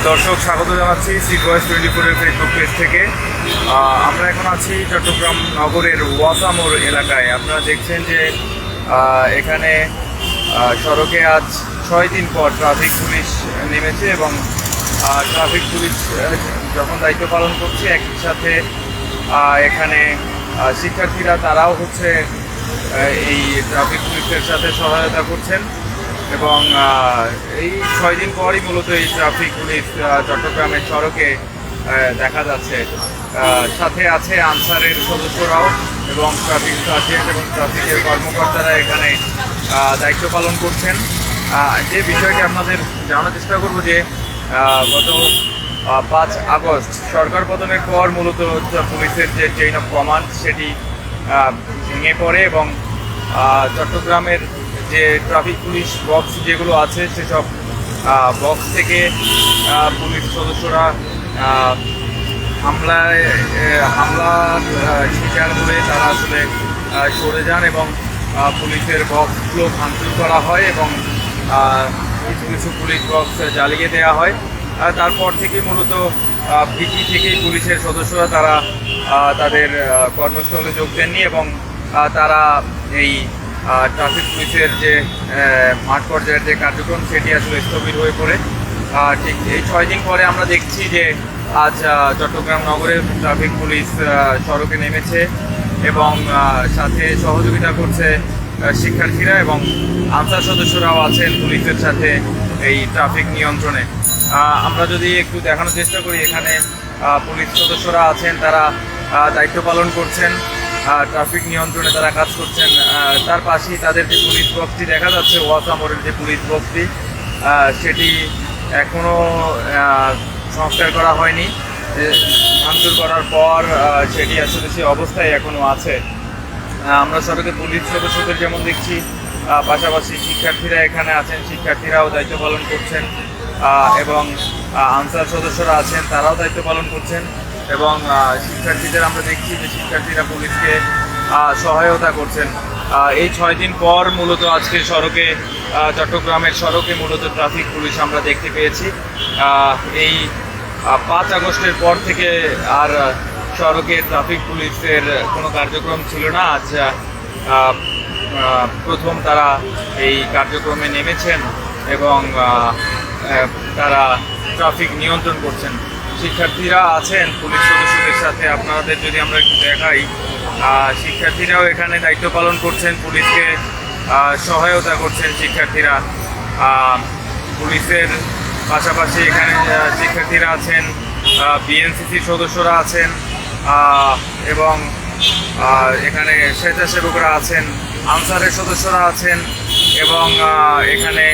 দর্শক, স্বাগত জানাচ্ছি সি ভয়েস টোয়েন্টি ফোরের ফেসবুক পেজ থেকে। আমরা এখন আছি চট্টগ্রাম নগরের ওয়াসামোর এলাকায়। আপনারা দেখছেন যে এখানে সড়কে আজ ছয় দিন পর ট্রাফিক পুলিশ নেমেছে এবং ট্রাফিক পুলিশ যখন দায়িত্ব পালন করছে, একই সাথে এখানে শিক্ষার্থীরা, তারাও হচ্ছে এই ট্রাফিক পুলিশের সাথে সহায়তা করছেন। এবং এই ছয় দিন পরই মূলত এই ট্রাফিক পুলিশ চট্টগ্রামের সড়কে দেখা যাচ্ছে। সাথে আছে আনসারের সদস্যরাও এবং ট্রাফিক সার্জেন্ট এবং ট্রাফিকের কর্মকর্তারা এখানে দায়িত্ব পালন করছেন। যে বিষয়টি আপনাদের জানার চেষ্টা করব যে গত পাঁচ আগস্ট সরকার পতনের পর মূলত পুলিশের যে চেইন অফ কমান্ড সেটি ভেঙে পড়ে এবং চট্টগ্রামের যে ট্রাফিক পুলিশ বক্স যেগুলো আছে সেসব বক্স থেকে পুলিশ সদস্যরা হামলায় আহ, শিকার হয়ে তারা আসলে সরে যান এবং পুলিশের বক্সগুলো ভাঙচুর করা হয় এবং কিছু কিছু পুলিশ বক্স জ্বালিয়ে দেওয়া হয়। তারপর থেকে মূলত পিটি থেকেই পুলিশের সদস্যরা তারা তাদের কর্মস্থলে যোগ দেননি এবং তারা এই ট্রাফিক পুলিশের যে মাঠ পর্যায়ের যে কার্যক্রম, সেটি আসলে স্থবির হয়ে পড়ে। ঠিক এই ছয় দিন পরে আমরা দেখছি যে আজ চট্টগ্রাম নগরে ট্রাফিক পুলিশ সড়কে নেমেছে এবং সাথে সহযোগিতা করছে শিক্ষার্থীরা এবং আনসার সদস্যরাও আছেন পুলিশের সাথে এই ট্রাফিক নিয়ন্ত্রণে। আমরা যদি একটু দেখানোর চেষ্টা করি, এখানে পুলিশ সদস্যরা আছেন, তারা দায়িত্ব পালন করছেন। ট্রাফিক নিয়ন্ত্রণে তারা কাজ করছেন। তার পাশেই তাদের যে পুলিশ বক্সটি দেখা যাচ্ছে ওয়াসামোরের যে পুলিশ বক্সটি সেটি এখনও সংস্কার করা হয়নি। ভাঙচুর করার পর সেটি আসলে সে অবস্থায় এখনও আছে। আমরা সড়কে পুলিশ সদস্যদের যেমন দেখছি পাশাপাশি শিক্ষার্থীরা এখানে আছেন, শিক্ষার্থীরাও দায়িত্ব পালন করছেন এবং আনসার সদস্যরা আছেন, তারাও দায়িত্ব পালন করছেন। এবং শিক্ষার্থীদের আমরা দেখছি যে শিক্ষার্থীরা পুলিশকে সহায়তা করছেন। এই ছয় দিন পর মূলত আজকে সড়কে চট্টগ্রামের সড়কে মূলত ট্রাফিক পুলিশ আমরা দেখতে পেয়েছি। এই পাঁচ আগস্টের পর থেকে আর সড়কে ট্রাফিক পুলিশের কোনো কার্যক্রম ছিল না। আজ প্রথম তারা এই কার্যক্রমে নেমেছেন এবং তারা ট্রাফিক নিয়ন্ত্রণ করছেন। শিক্ষার্থীরা আছেন, পুলিশ সদস্যদের সাথে আপনাদের যদি আমরা একটু দেখাই শিক্ষার্থীরাও এখানে দায়িত্ব পালন করছেন, পুলিশকে সহায়তা করছেন শিক্ষার্থীরা। পুলিশের পাশাপাশি এখানে শিক্ষার্থীরা আছেন বিএনসিসি সদস্যরা আছেন এবং এখানে স্বেচ্ছাসেবকরা আছেন, আনসারের সদস্যরা আছেন, এবং এখানে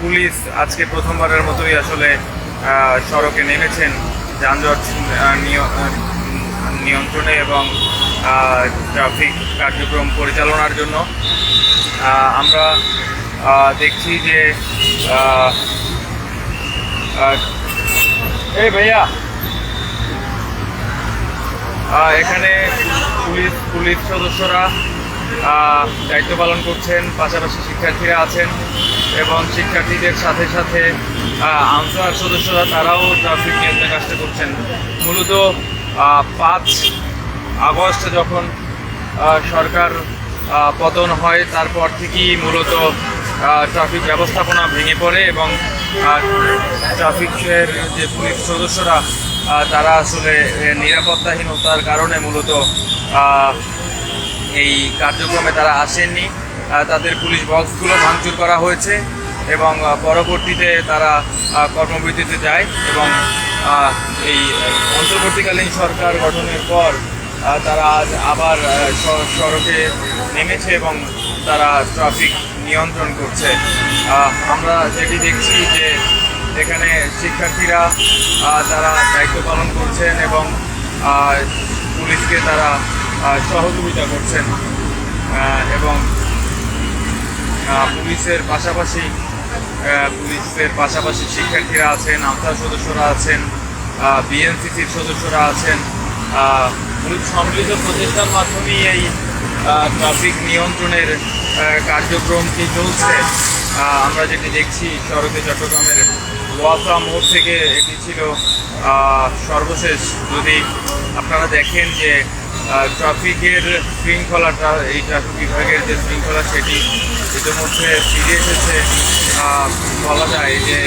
পুলিশ আজকে প্রথমবারের মতোই আসলে সড়কে নেমেছেন যানজট নিয়- নিয়ন্ত্রণে এবং ট্রাফিক কার্যক্রম পরিচালনার জন্য। আমরা দেখছি যে এই ভাইয়া। এখানে পুলিশ পুলিশ সদস্যরা দায়িত্ব পালন করছেন, পাশাপাশি শিক্ষার্থীরা আছেন এবং শিক্ষার্থীদের সাথে সাথে আনসার সদস্যরা তারাও ট্রাফিক নিয়ন্ত্রণে কাজটা করছেন। মূলত পাঁচ আগস্ট যখন সরকার পতন হয়, তারপর থেকেই মূলত ট্রাফিক ব্যবস্থাপনা ভেঙে পড়ে এবং ট্রাফিকের যে পুলিশ সদস্যরা তারা আসলে নিরাপত্তাহীনতার কারণে মূলত এই কার্যক্রমে তারা আসেননি। তাদের পুলিশ বক্সগুলো ভাঙচুর করা হয়েছে। এবং পরবর্তীতে তারা কর্মবিরতিতে যায় এবং এই অন্তর্বর্তীকালীন সরকার গঠনের পর তারা আজ আবার সড়কে নেমেছে এবং তারা ট্রাফিক নিয়ন্ত্রণ করছে। আমরা যেটি দেখছি যে এখানে শিক্ষার্থীরা তারা দায়িত্ব পালন করছেন এবং পুলিশকে তারা সহযোগিতা করছেন। এবং পুলিশের পাশাপাশি পুলিশের পাশাপাশি শিক্ষার্থীরা আছেন, আনসার সদস্যরা আছেন বিএনসিসির সদস্যরা আছেন। সম্মিলিত প্রচেষ্টার মাধ্যমেই এই ট্রাফিক নিয়ন্ত্রণের কার্যক্রমটি চলছে। আমরা যেটি দেখছি, সড়কে চট্টগ্রামের ওয়াসা মোড় থেকে এটি ছিল সর্বশেষ। যদি আপনারা দেখেন যে ট্রাফিকের শৃঙ্খলাটা, এই ট্রাফিক বিভাগের যে শৃঙ্খলা, সেটি ইতিমধ্যে ফিরে এসেছে। বলা যায় যে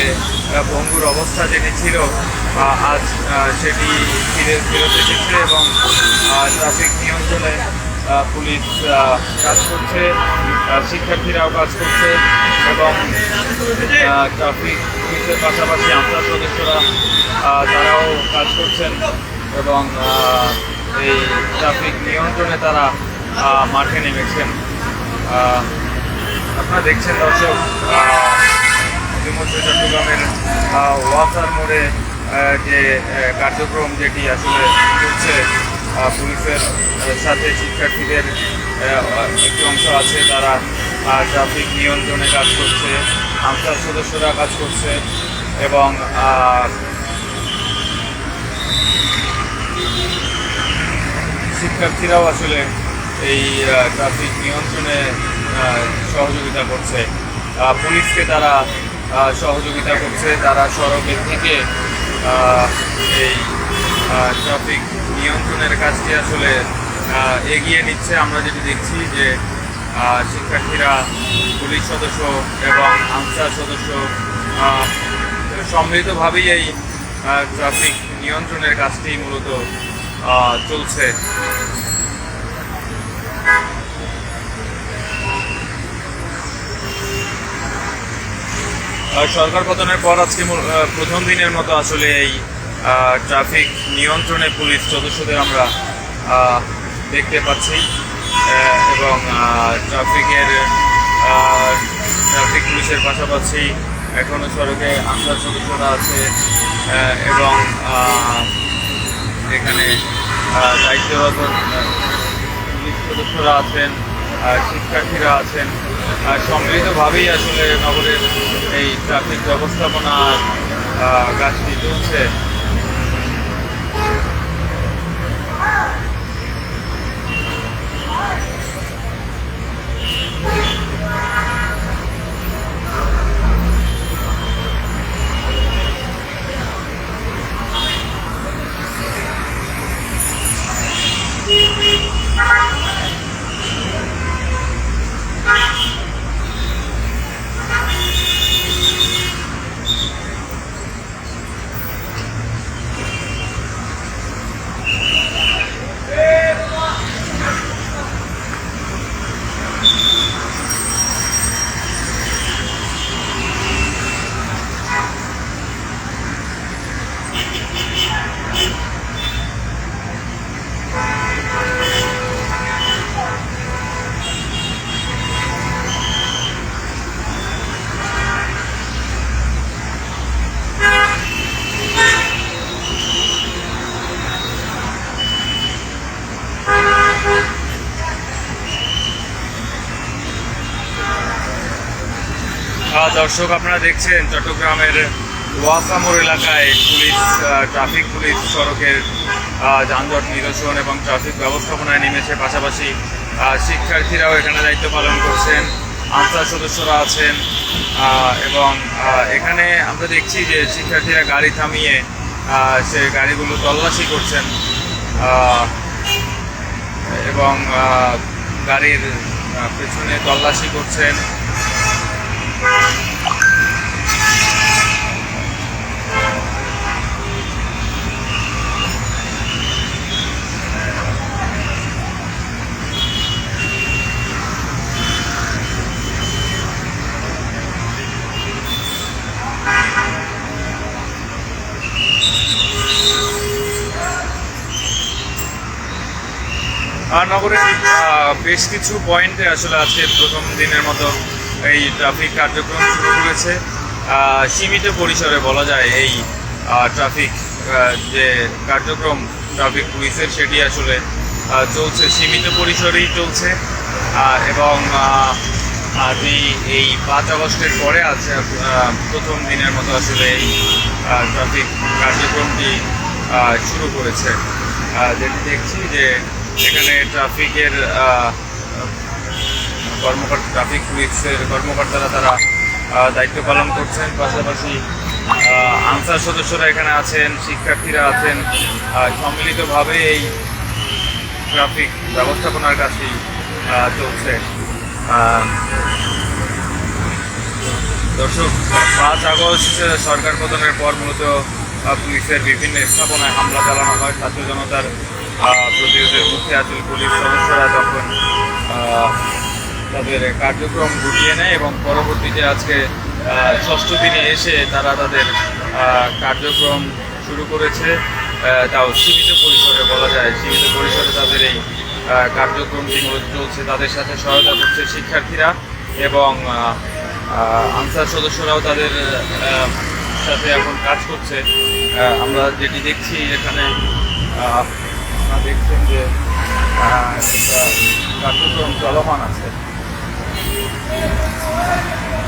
ভঙ্গুর অবস্থা যেটি ছিল আজ সেটি ফিরে ফেরত এসেছে এবং ট্রাফিক নিয়ন্ত্রণে পুলিশ কাজ করছে শিক্ষার্থীরাও কাজ করছে এবং ট্রাফিক পুলিশের পাশাপাশি আমরা সদস্যরা তারাও কাজ করছেন এবং এই ট্রাফিক নিয়ন্ত্রণে তারা মাঠে নেমেছেন। আপনারা দেখছেন দর্শক ইতিমধ্যে চট্টগ্রামের ওয়াসার মোড়ে যে কার্যক্রম যেটি আসলে চলছে পুলিশের সাথে শিক্ষার্থীদের একটি অংশ আছে তারা ট্রাফিক নিয়ন্ত্রণে কাজ করছে, আনসার সদস্যরা কাজ করছে এবং শিক্ষার্থীরাও আসলে এই ট্রাফিক নিয়ন্ত্রণে সহযোগিতা করছে। পুলিশকে তারা সহযোগিতা করছে। তারা সড়কের থেকে এই ট্রাফিক নিয়ন্ত্রণের কাজটি আসলে এগিয়ে নিচ্ছে। আমরা যেটি দেখছি যে শিক্ষার্থীরা, পুলিশ সদস্য এবং আনসার সদস্য সম্মিলিতভাবেই এই ট্রাফিক নিয়ন্ত্রণের কাজটি মূলত চলছে। সরকার পতনের পর আজকে প্রথম দিনের মতো আসলে এই ট্রাফিক নিয়ন্ত্রণে পুলিশ সদস্যদের আমরা দেখতে পাচ্ছি এবং ট্রাফিকের ট্রাফিক পুলিশের পাশাপাশি এখনও সড়কে আনসার সদস্যরা আছে এবং এখানে দায়িত্বরত পুলিশ সদস্যরা আছেন। শিক্ষার্থীরা আছেন সম্মিলিতভাবেই আসলে নগরের এই ট্রাফিক ব্যবস্থাপনা কাজটি চলছে। দর্শক আপনারা দেখছেন চট্টগ্রামের ওয়াসামোর এলাকায় পুলিশ ট্রাফিক পুলিশ সড়কের যানজট নিরসন এবং ট্রাফিক ব্যবস্থাপনায় নেমেছে। পাশাপাশি শিক্ষার্থীরাও এখানে দায়িত্ব পালন করছেন, আনসার সদস্যরা আছেন এবং এখানে আমরা দেখছি যে শিক্ষার্থীরা গাড়ি থামিয়ে সে গাড়িগুলো তল্লাশি করছেন এবং গাড়ির পেছনে তল্লাশি করছেন। নগরের বেশ কিছু পয়েন্টে আসলে আজকে প্রথম দিনের মতো এই ট্রাফিক কার্যক্রম শুরু করেছে। সীমিত পরিসরে বলা যায় এই ট্রাফিক যে কার্যক্রম ট্রাফিক পুলিশের সেটি আসলে চলছে। সীমিত পরিসরেই চলছে। এবং আজ এই- পাঁচ আগস্টের পরে আহ, প্রথম দিনের মতো আসলে এই ট্রাফিক কার্যক্রমটি শুরু করেছে। যেটি দেখছি যে এখানে ট্রাফিকের কর্মকর্তা ট্রাফিক পুলিশের কর্মকর্তারা তারা দায়িত্ব পালন করছেন। পাশাপাশি আনসার সদস্যরা এখানে আছেন, শিক্ষার্থীরা আছেন। সম্মিলিতভাবে এই ট্রাফিক ব্যবস্থাপনার কাছেই চলছে। দর্শক, পাঁচ আগস্ট সরকার পতনের পর মূলত পুলিশের বিভিন্ন স্থাপনায় হামলা চালানো হয়। ছাত্র জনতার প্রতিরোধের মুখে আসলে পুলিশ সদস্যরা। তখন তাদের কার্যক্রম গুটিয়ে নেয় এবং পরবর্তীতে আজকে ষষ্ঠ দিনে এসে তারা তাদের কার্যক্রম শুরু করেছে। তাও সীমিত পরিসরে বলা যায়, সীমিত পরিসরে তাদের এই কার্যক্রমটি চলছে তাদের সাথে সহায়তা করছে শিক্ষার্থীরা এবং আনসার সদস্যরাও তাদের সাথে এখন কাজ করছে। আমরা যেটি দেখছি এখানে আপনারা দেখছেন যে কার্যক্রম চলমান আছে। Ele foi, ele foi.